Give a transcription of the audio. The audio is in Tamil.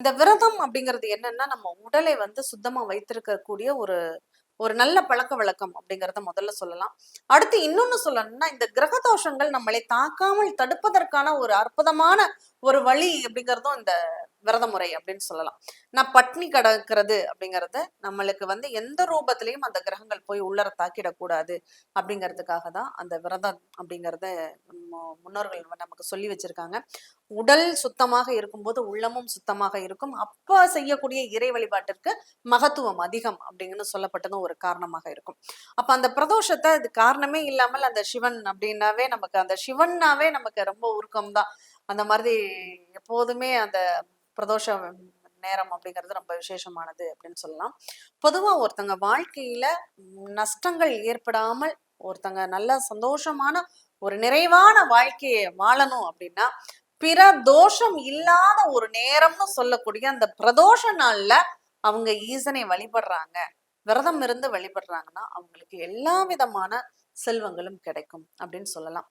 இந்த விரதம் அப்படிங்கிறது என்னன்னா நம்ம உடலை வந்து சுத்தமா வைத்திருக்கக்கூடிய ஒரு ஒரு நல்ல பழக்க வழக்கம் அப்படிங்கறத முதல்ல சொல்லலாம். அடுத்து இன்னொன்னு சொல்லணும்னா இந்த கிரக தோஷங்கள் நம்மளை தாக்காமல் தடுப்பதற்கான ஒரு அற்புதமான ஒரு வழி அப்படிங்கறதும் இந்த விரத முறை அப்படின்னு சொல்லலாம். நான் பட்னி கிடக்கிறது அப்படிங்கிறது நம்மளுக்கு வந்து எந்த ரூபத்திலையும் அந்த கிரகங்கள் போய் உள்ளர தாக்கிடக்கூடாது அப்படிங்கிறதுக்காக தான் அந்த விரதம் அப்படிங்கறத முன்னோர்கள் நமக்கு சொல்லி வச்சிருக்காங்க. உடல் சுத்தமாக இருக்கும்போது உள்ளமும் சுத்தமாக இருக்கும். அப்போ செய்யக்கூடிய இறை வழிபாட்டிற்கு மகத்துவம் அதிகம் அப்படிங்கன்னு சொல்லப்பட்டதும் ஒரு காரணமாக இருக்கும். அப்ப அந்த பிரதோஷத்தை அது காரணமே இல்லாமல் அந்த சிவன் அப்படின்னாவே நமக்கு அந்த சிவன்னாவே நமக்கு ரொம்ப உருக்கம்தான். அந்த மாதிரி எப்போதுமே அந்த பிரதோஷ நேரம் அப்படிங்கிறது ரொம்ப விசேஷமானது அப்படின்னு சொல்லலாம். பொதுவா ஒருத்தங்க வாழ்க்கையில நஷ்டங்கள் ஏற்படாமல் ஒருத்தங்க நல்ல சந்தோஷமான ஒரு நிறைவான வாழ்க்கையை வாழணும் அப்படின்னா பிற தோஷம் இல்லாத ஒரு நேரம்னு சொல்லக்கூடிய அந்த பிரதோஷ நாள்ல அவங்க ஈசனை வழிபடுறாங்க. விரதம் இருந்து வழிபடுறாங்கன்னா அவங்களுக்கு எல்லா விதமான செல்வங்களும் கிடைக்கும் அப்படின்னு சொல்லலாம்.